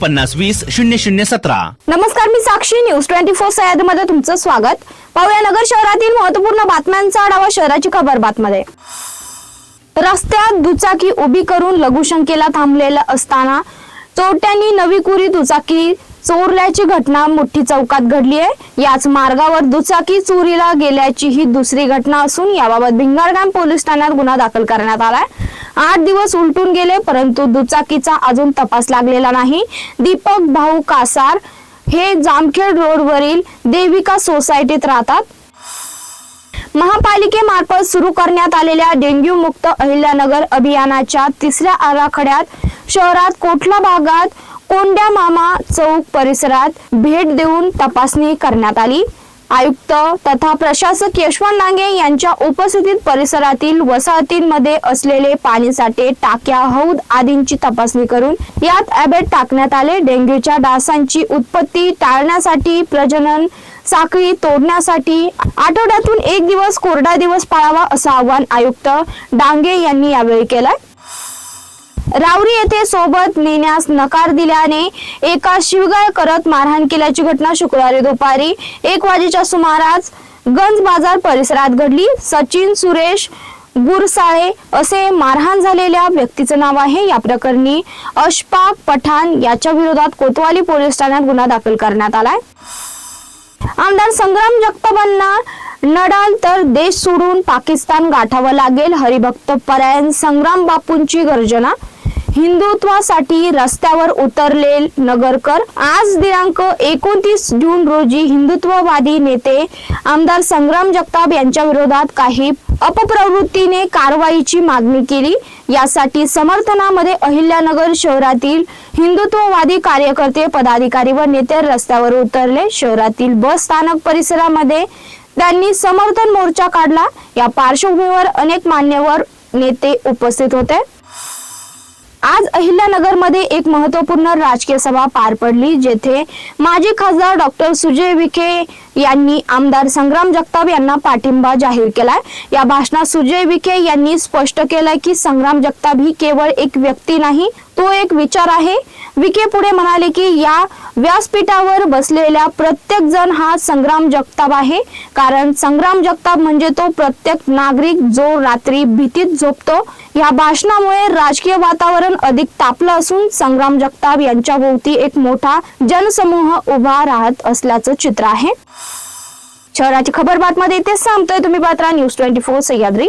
पन्नास वीस शून्य शून्य सतरा. नमस्कार मी साक्षी न्यूज ट्वेंटी फोर सह्यादमध्ये तुमचं स्वागत. पाहूया नगर शहरातील महत्त्वपूर्ण बातम्यांचा आढावा शहराची खबर बातमध्ये. रस्त्यात दुचाकी उभी करून लघुशंकेला थांबलेला असताना चोरट्यांनी नवी कुरी दुचाकी चोरल्याची घटना मोठी चौकात घडली आहे. याच मार्गावर दुचाकी चोरीला गेल्याची ही दुसरी घटना असून याबाबत भिंगारगाम पोलीस ठाण्यात गुन्हा दाखल करण्यात आलाय. आठ दिवस उलटून गेले परंतु दुचाकीचा अजून तपास लागलेला नाही. दीपक भाऊ कासार हे जामखेड रोडवरील देविका सोसायटीत राहतात. महापालिकेमार्फत सुरू करण्यात आलेल्या डेंग्यू मुक्त अहिल्यानगर अभियानाच्या तिसऱ्या आराखड्यात शहरात कोठला भागात कोंड्या मामा चौक परिसरात भेट देऊन तपासणी करण्यात आली. आयुक्त तथा प्रशासक यशवंत नांगे यांच्या उपस्थितीत परिसरातील वसाहतींमध्ये असलेले पाणीसाठे टाक्या हौद आदींची तपासणी करून यात अॅबेट टाकण्यात आले. डेंग्यूच्या डासांची उत्पत्ती टाळण्यासाठी प्रजनन साखळी तोडण्यासाठी आठवड्यातून एक दिवस कोरडा दिवस पाळावा असं आवाहन आयुक्त डांगे यांनी यावेळी केलंय. रावरी येथे सोबत नेण्यास नकार दिल्याने एका शिवगाळ करत मारहाण केल्याची घटना शुक्रवारी दुपारी एक वाजेच्या सुमारास गंज बाजार परिसरात घडली. सचिन सुरेश गुरसाळे असे मारहाण झालेल्या व्यक्तीचं नाव आहे. या प्रकरणी अशफाक पठाण याच्या विरोधात कोतवाली पोलीस ठाण्यात गुन्हा दाखल करण्यात आलाय. आमदार संग्राम जगतापांना नडाल तर देश सोडून पाकिस्तान गाठावं लागेल. हरिभक्त परायण संग्राम बापूंची गर्जना हिंदुत्वासाठी रस्त्यावर उतरले नगरकर आज दिनांक एकोणतीस जून रोजी हिंदुत्ववादी नेते आमदार संग्राम जगताप यांच्या विरोधात काही अपप्रवृत्तीने कारवाईची मागणी केली. यासाठी समर्थनामध्ये अहिल्यानगर शहरातील हिंदुत्ववादी कार्यकर्ते पदाधिकारी व नेते रस्त्यावर उतरले. शहरातील बस स्थानक परिसरामध्ये त्यांनी समर्थन मोर्चा काढला. या पार्श्वभूमीवर अनेक मान्यवर नेते उपस्थित होते. अहिल्यानगरमध्ये एक महत्त्वपूर्ण राजकीय सभा पार पडली जेथे माजी खासदार डॉक्टर सुजय विखे यांनी आमदार संग्राम जगताप यांना पाठिंबा जाहीर केलाय. या भाषणात सुजय विखे यांनी स्पष्ट केलंय की संग्राम जगताप ही केवळ एक व्यक्ती नाही तो एक विचार आहे. विखे पुढे म्हणाले की या व्यासपीठावर बसलेल्या प्रत्येक जण हा संग्राम जगताप आहे. कारण संग्राम जगताप म्हणजे तो प्रत्येक नागरिक जो रात्री भीतीत झोपतो या भाषणामुळे राजकीय वातावरण अधिक तापलं असून संग्राम जगताप यांच्या भोवती एक मोठा जनसमूह उभा राहत असल्याचं चित्र आहे. शहराची खबर बातमध्ये इथेच सांगतोय तुम्ही पात्रा न्यूज ट्वेंटी फोर सह्याद्री.